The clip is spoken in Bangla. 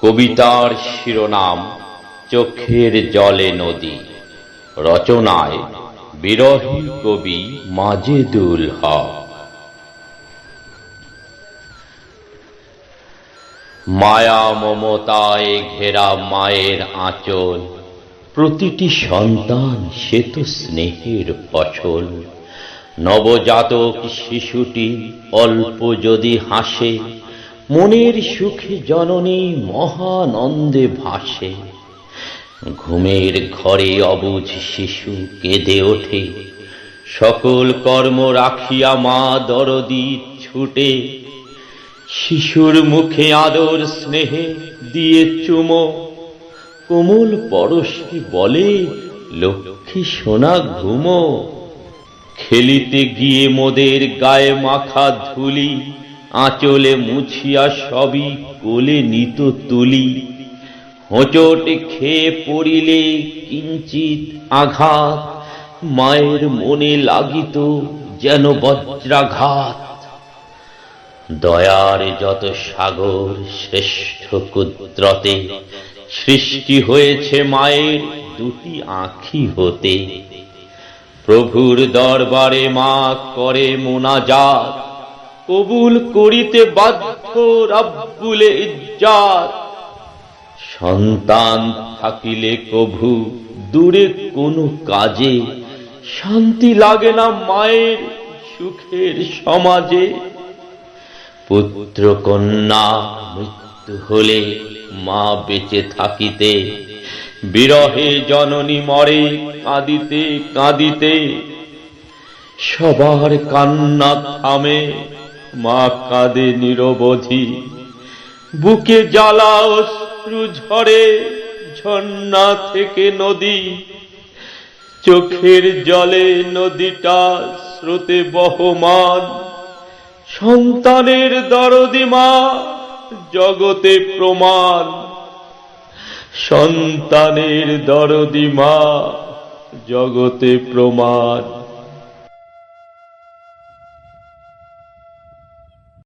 কবিতার শিরোনাম চোখের জলে নদী। রচনায় বিরহী কবি মাজেদুল হক। মায়া মমতায় ঘেরা মায়ের আঁচল, প্রতিটি সন্তান সে স্নেহের ফসল নবজাতক শিশুটি অল্প যদি হাসে মনের সুখে জননী মহানন্দে ভাসে। ঘুমের ঘরে অবুঝ শিশু কেঁদে ওঠে। সকল কর্ম রাখিয়া মা দরদি ছুটে। শিশুর মুখে আদর স্নেহে দিয়ে চুমো। কোমল পরশি বলে, লক্ষ্মী সোনা, ঘুমো। খেলিতে গিয়ে মোদের গায়ে মাখা ধুলি আঁচলে মুছিয়া সবই কোলে নিত তুলি। হোঁচট খেয়ে পড়িলে কিঞ্চিত আঘাত। মায়ের মনে লাগিত যেন বজ্রাঘাত। দয়ার যত সাগর শ্রেষ্ঠ কুদ্রতে, সৃষ্টি হয়েছে মায়ের দুটি আঁখি হতে। প্রভুর দরবারে মা করে মোনাজাত। কবুল করিতে বাধ্য রাব্বুলে ইজ্জাত। সন্তান থাকিলে কভু দূরে কোনো কাজে, শান্তি লাগে না মায়ের সুখের সমাজে। পুত্র কন্যা মৃত্যু হলে মা বেঁচে থাকিতে, বিরহে জননী মরে কাঁদিতে কাঁদিতে, সবার কান্না থামে মা কাঁদে নিরবধি। বুকে জ্বালা অশ্রু ঝরে ঝর্ণা থেকে নদী। চোখের জলে নদীটা স্রোতে বহমান। সন্তানের দরদি মা জগতে প্রমাণ। সন্তানের দরদি মা জগতে প্রমাণ।